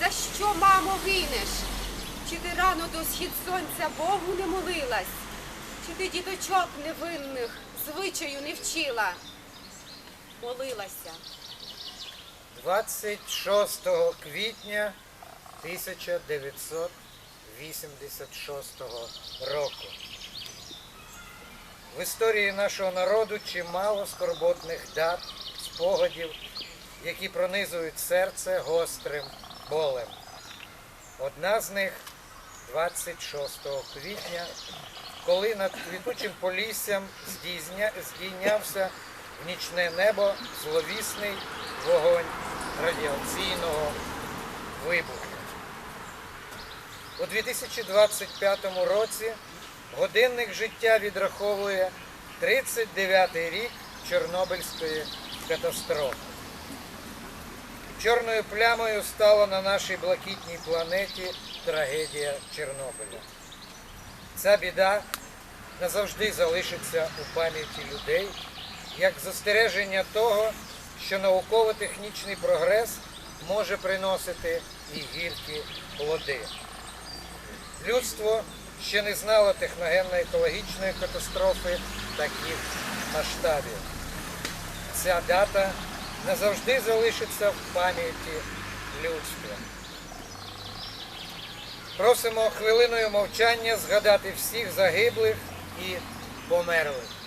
за що, мамо, гинеш? Чи ти рано до схід сонця Богу не молилась? Чи ти діточок невинних звичаю не вчила? Молилася. 26 квітня 1986 року. В історії нашого народу чимало скорботних дат, спогадів, які пронизують серце гострим болем. Одна з них 26 квітня, коли над квітучим поліссям здійнявся в нічне небо зловісний вогонь радіаційного вибуху. У 2025 році годинник життя відраховує 39-й рік Чорнобильської катастрофи. Чорною плямою стала на нашій блакитній планеті трагедія Чорнобиля. Ця біда назавжди залишиться у пам'яті людей як застереження того, що науково-технічний прогрес може приносити і гіркі плоди. Людство ще не знало техногенно-екологічної катастрофи таких масштабів. Ця дата назавжди залишиться в пам'яті людства. Просимо хвилиною мовчання згадати всіх загиблих і померлих.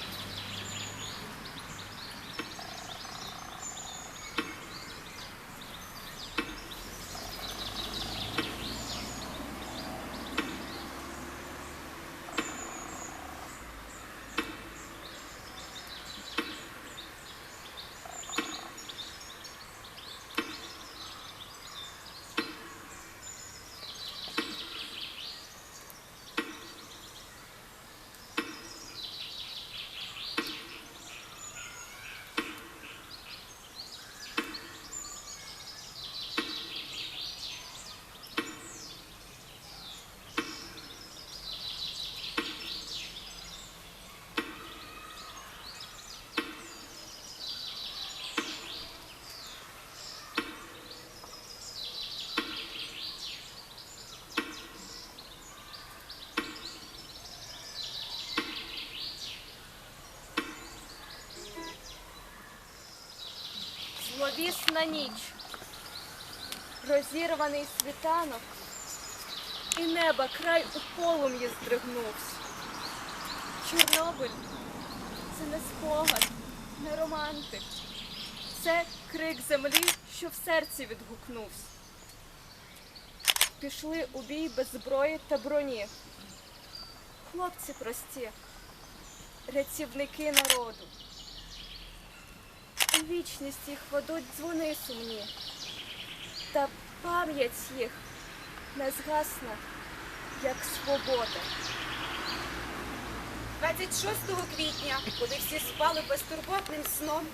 Зловісна ніч, розірваний світанок, і неба край у полум'ї здригнувся. Чорнобиль це не спогад, не романтик. Це крик землі, що в серці відгукнувся. Пішли у бій без зброї та броні. Хлопці прості, рятівники народу. Вічність їх ведуть дзвони сумні, та пам'ять їх не згасна, як свобода. 26 квітня, коли всі спали безтурботним сном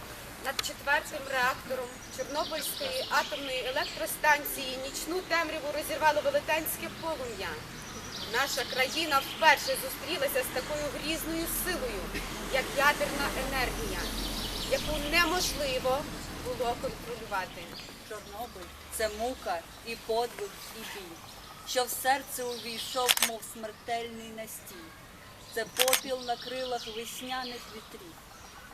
над четвертим реактором Чорнобильської атомної електростанції, нічну темряву розірвало велетенське полум'я. Наша країна вперше зустрілася з такою грізною силою, як ядерна енергія, яку неможливо було контролювати. Чорнобиль це мука і подвиг, і біль, що в серце увійшов, мов смертельний настій. Це попіл на крилах весняних вітрів,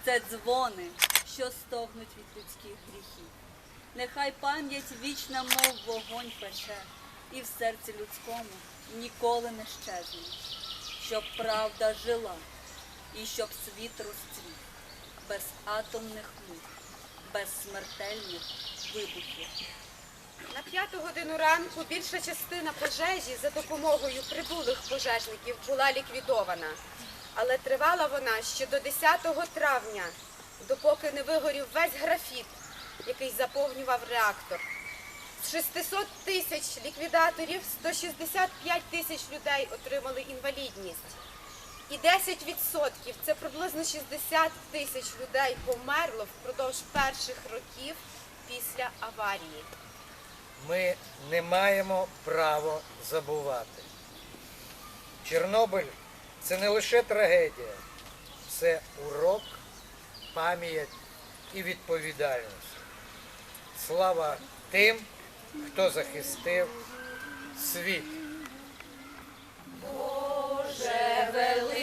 це дзвони, що стогнуть від людських гріхів. Нехай пам'ять вічна, мов вогонь пече, і в серці людському ніколи не щезне, щоб правда жила, і щоб світ розцвів, без атомних мук, без смертельних вибухів. На п'яту годину ранку більша частина пожежі за допомогою прибулих пожежників була ліквідована. Але тривала вона ще до 10 травня, допоки не вигорів весь графіт, який заповнював реактор. З 600 тисяч ліквідаторів 165 тисяч людей отримали інвалідність. І 10% це приблизно 60 тисяч людей померло впродовж перших років після аварії. ми не маємо права забувати. Чорнобиль це не лише трагедія, це урок, пам'ять і відповідальність. Слава тим, хто захистив світ. revelation.